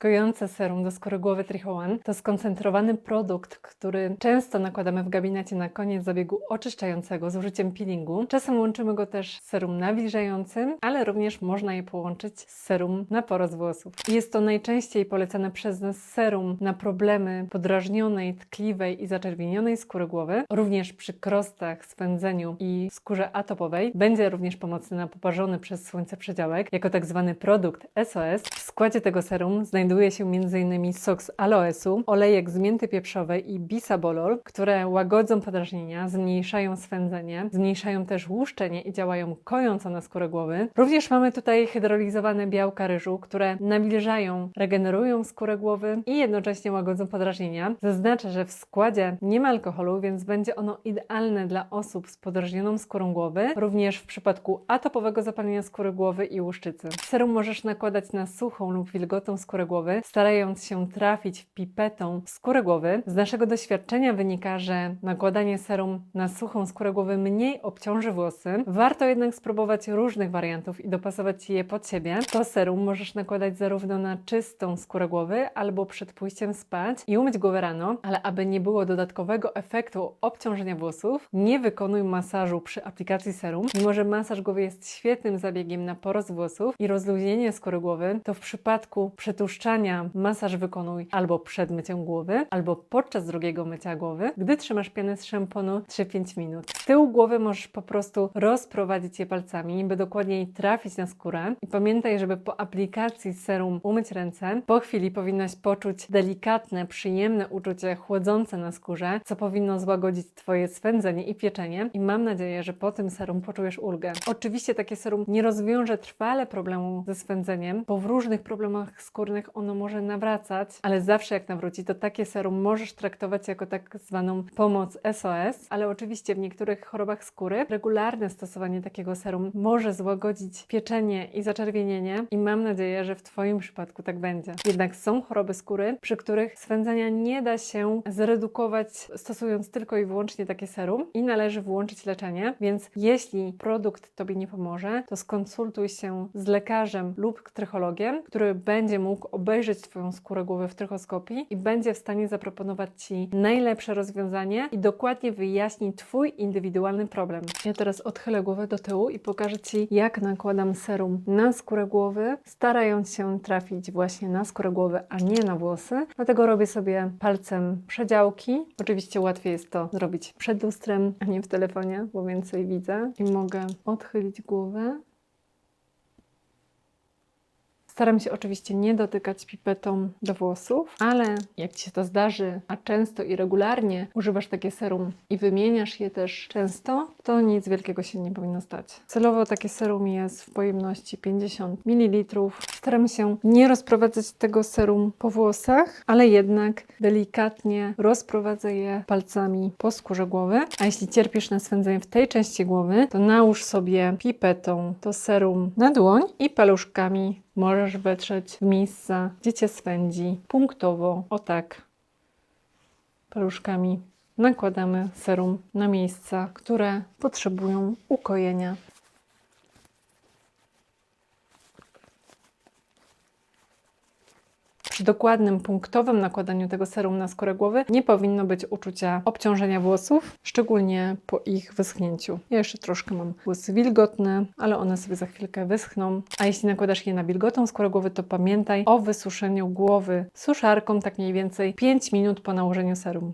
Kojące serum do skóry głowy Trichowan to skoncentrowany produkt, który często nakładamy w gabinecie na koniec zabiegu oczyszczającego z użyciem peelingu. Czasem łączymy go też z serum nawilżającym, ale również można je połączyć z serum na porost włosów. Jest to najczęściej polecane przez nas serum na problemy podrażnionej, tkliwej i zaczerwienionej skóry głowy, również przy krostach, spędzeniu i skórze atopowej. Będzie również pomocny na poparzony przez słońce przedziałek jako tak zwany produkt SOS. W składzie tego serum znajduje się m.in. sok z aloesu, olejek z mięty pieprzowej i bisabolol, które łagodzą podrażnienia, zmniejszają swędzenie, zmniejszają też łuszczenie i działają kojąco na skórę głowy. Również mamy tutaj hydrolizowane białka ryżu, które nawilżają, regenerują skórę głowy i jednocześnie łagodzą podrażnienia. Zaznaczę, że w składzie nie ma alkoholu, więc będzie ono idealne dla osób z podrażnioną skórą głowy, również w przypadku atopowego zapalenia skóry głowy i łuszczycy. Serum możesz nakładać na suchą lub wilgotną skórę głowy, starając się trafić pipetą w skórę głowy. Z naszego doświadczenia wynika, że nakładanie serum na suchą skórę głowy mniej obciąży włosy. Warto jednak spróbować różnych wariantów i dopasować je pod siebie. To serum możesz nakładać zarówno na czystą skórę głowy, albo przed pójściem spać i umyć głowę rano, ale aby nie było dodatkowego efektu obciążenia włosów, nie wykonuj masażu przy aplikacji serum. Mimo, że masaż głowy jest świetnym zabiegiem na porost włosów i rozluźnienie skóry głowy, to w przypadku masaż wykonuj albo przed myciem głowy, albo podczas drugiego mycia głowy, gdy trzymasz pianę z szamponu 3-5 minut. Z tyłu głowy możesz po prostu rozprowadzić je palcami, by dokładniej trafić na skórę. I pamiętaj, żeby po aplikacji serum umyć ręce. Po chwili powinnaś poczuć delikatne, przyjemne uczucie chłodzące na skórze, co powinno złagodzić Twoje swędzenie i pieczenie. I mam nadzieję, że po tym serum poczujesz ulgę. Oczywiście takie serum nie rozwiąże trwale problemu ze swędzeniem, bo w różnych problemach skórnych ono może nawracać, ale zawsze jak nawróci, to takie serum możesz traktować jako tak zwaną pomoc SOS, ale oczywiście w niektórych chorobach skóry regularne stosowanie takiego serum może złagodzić pieczenie i zaczerwienienie. I mam nadzieję, że w Twoim przypadku tak będzie. Jednak są choroby skóry, przy których swędzenia nie da się zredukować stosując tylko i wyłącznie takie serum i należy włączyć leczenie, więc jeśli produkt Tobie nie pomoże, to skonsultuj się z lekarzem lub trychologiem, który będzie mógł obejrzeć Twoją skórę głowy w trychoskopii i będzie w stanie zaproponować Ci najlepsze rozwiązanie i dokładnie wyjaśni Twój indywidualny problem. Ja teraz odchylę głowę do tyłu i pokażę Ci, jak nakładam serum na skórę głowy, starając się trafić właśnie na skórę głowy, a nie na włosy. Dlatego robię sobie palcem przedziałki. Oczywiście łatwiej jest to zrobić przed lustrem, a nie w telefonie, bo więcej widzę. I mogę odchylić głowę. Staram się oczywiście nie dotykać pipetą do włosów, ale jak Ci się to zdarzy, a często i regularnie używasz takie serum i wymieniasz je też często, to nic wielkiego się nie powinno stać. Celowo takie serum jest w pojemności 50 ml. Staram się nie rozprowadzać tego serum po włosach, ale jednak delikatnie rozprowadzę je palcami po skórze głowy. A jeśli cierpisz na swędzenie w tej części głowy, to nałóż sobie pipetą to serum na dłoń i paluszkami możesz wetrzeć w miejsca, gdzie cię swędzi, punktowo, o tak. Paluszkami nakładamy serum na miejsca, które potrzebują ukojenia. Przy dokładnym, punktowym nakładaniu tego serum na skórę głowy nie powinno być uczucia obciążenia włosów, szczególnie po ich wyschnięciu. Ja jeszcze troszkę mam włosy wilgotne, ale one sobie za chwilkę wyschną. A jeśli nakładasz je na wilgotną skórę głowy, to pamiętaj o wysuszeniu głowy suszarką tak mniej więcej 5 minut po nałożeniu serum.